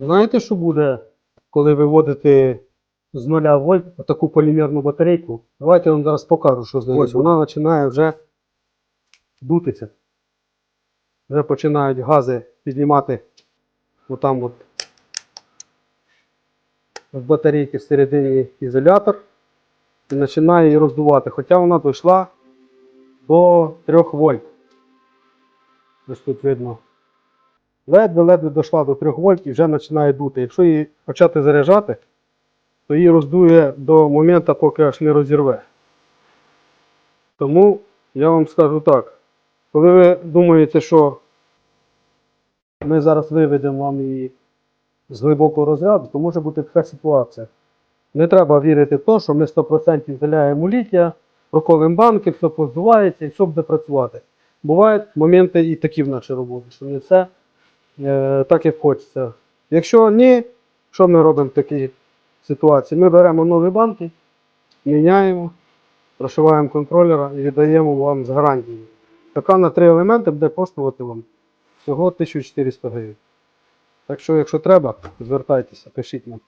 Знаєте, що буде, коли ви вводите з нуля вольт таку полімерну батарейку? Давайте я вам зараз покажу, що з нею. Ось вона починає вже дутися. Вже починають гази піднімати отам от в батарейці всередині ізолятор і починає її роздувати. Хоча вона дійшла до 3 вольт. Ось тут видно. Ледве-ледве дійшла до 3 вольт і вже починає дути. Якщо її почати заряджати, то її роздує до моменту, поки аж не розірве. Тому я вам скажу так. Коли ви думаєте, що ми зараз виведемо вам її з глибокого розряду, то може бути така ситуація. Не треба вірити в те, що ми 100% заляємо ліття, проколимо банки, все поздувається і все буде працювати. Бувають моменти і такі в нашій роботі, що не все так, як хочеться. Якщо ні, що ми робимо в такій ситуації? Ми беремо нові банки, міняємо, прошиваємо контролера і віддаємо вам з гарантією. Така на три елементи буде коштувати вам всього 1400 гривень. Так що, якщо треба, звертайтеся, пишіть нам.